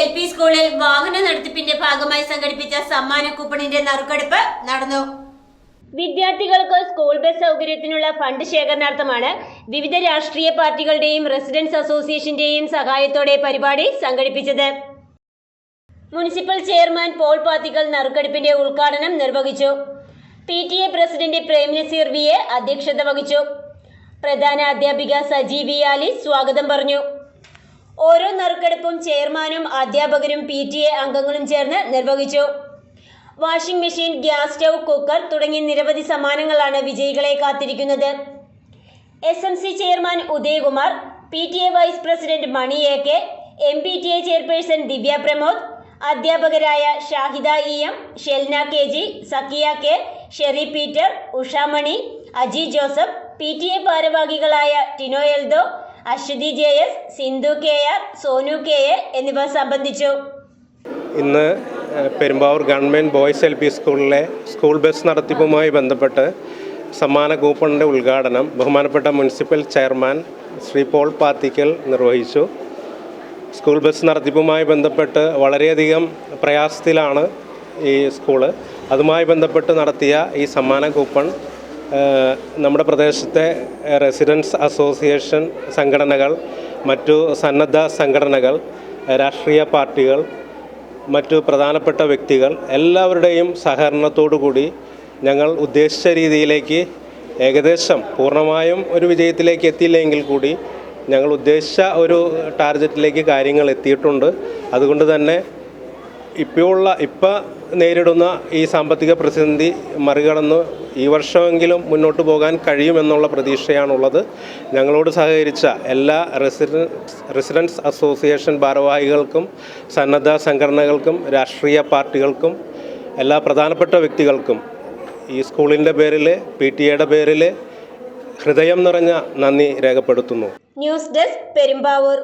L P സ്കൂളിൽ വാഹന നടത്തിപ്പിന്റെ ഭാഗമായി സംഘടിപ്പിച്ച സമ്മാന കൂപ്പണിന്റെ നറുക്കെടുപ്പ് നടന്നു. വിദ്യാർത്ഥികൾക്ക് സ്കൂൾ ബസ് സൗകര്യത്തിനുള്ള ഫണ്ട് ശേഖരണാർത്ഥമാണ് വിവിധ രാഷ്ട്രീയ പാർട്ടികളുടെയും റെസിഡൻസ് അസോസിയേഷന്റെയും സഹായത്തോടെ പരിപാടി സംഘടിപ്പിച്ചത്. മുനിസിപ്പൽ ചെയർമാൻ പോൾ പാത്തികൾ നറുക്കെടുപ്പിന്റെ ഉദ്ഘാടനം നിർവഹിച്ചു. P T A president Premnazir V A അധ്യക്ഷത വഹിച്ചു. പ്രധാന അധ്യാപിക സജി വി ആലി സ്വാഗതം പറഞ്ഞു. ഓരോ നറുക്കെടുപ്പും ചെയർമാനും അധ്യാപകരും പി അംഗങ്ങളും ചേർന്ന് നിർവഹിച്ചു. Washing machine gas stove cooker തുടങ്ങി നിരവധി സമ്മാനങ്ങളാണ് വിജയികളെ കാത്തിരിക്കുന്നത്. S M C chairman Udayakumar P T A vice president Mani A K M P T A chairperson Divya Pramod അധ്യാപകരായ Shahida E M Shelna K G Sakkiya K Sherry Peter Ushamani Aji Joseph P T A ഭാരവാഹികളായ Tino Eldho Aswathy J S Sindhu K R Sonu K A എന്നിവർ സംബന്ധിച്ചു. ഇന്ന് Perumbavoor government boys L P സ്കൂളിലെ school bus നടത്തിപ്പുമായി ബന്ധപ്പെട്ട് സമ്മാന കൂപ്പണിന്റെ ഉദ്ഘാടനം ബഹുമാനപ്പെട്ട municipal chairman Shri Paul Pathikkal നിർവഹിച്ചു. സ്കൂൾ ബസ് നടത്തിപ്പുമായി ബന്ധപ്പെട്ട് വളരെയധികം പ്രയാസത്തിലാണ് ഈ സ്കൂൾ. അതുമായി ബന്ധപ്പെട്ട് നടത്തിയ ഈ സമ്മാന കൂപ്പൺ നമ്മുടെ പ്രദേശത്തെ റെസിഡൻസ് അസോസിയേഷൻ സംഘടനകൾ മറ്റു സന്നദ്ധ സംഘടനകൾ രാഷ്ട്രീയ പാർട്ടികൾ മറ്റു പ്രധാനപ്പെട്ട വ്യക്തികൾ എല്ലാവരുടെയും സഹകരണത്തോടു കൂടി ഞങ്ങൾ ഉദ്ദേശിച്ച രീതിയിലേക്ക് ഏകദേശം പൂർണമായും ഒരു വിജയത്തിലേക്ക് എത്തിയില്ലെങ്കിൽ കൂടി ഞങ്ങൾ ഉദ്ദേശിച്ച ഒരു ടാർഗറ്റിലേക്ക് കാര്യങ്ങൾ എത്തിയിട്ടുണ്ട്. അതുകൊണ്ട് തന്നെ ഇപ്പോഴുള്ള ഇപ്പം നേരിടുന്ന ഈ സാമ്പത്തിക പ്രതിസന്ധി മറികടന്ന് ഈ വർഷമെങ്കിലും മുന്നോട്ട് പോകാൻ കഴിയുമെന്നുള്ള പ്രതീക്ഷയാണുള്ളത്. ഞങ്ങളോട് സഹകരിച്ച എല്ലാ റെസിഡൻസ് റെസിഡൻസ് അസോസിയേഷൻ ഭാരവാഹികൾക്കും സന്നദ്ധ സംഘടനകൾക്കും രാഷ്ട്രീയ പാർട്ടികൾക്കും എല്ലാ പ്രധാനപ്പെട്ട വ്യക്തികൾക്കും ഈ സ്കൂളിന്റെ പേരിൽ പി ടി എയുടെ പേരിൽ ഹൃദയം നിറഞ്ഞ നന്ദി രേഖപ്പെടുത്തുന്നു. News desk Perumbavoor.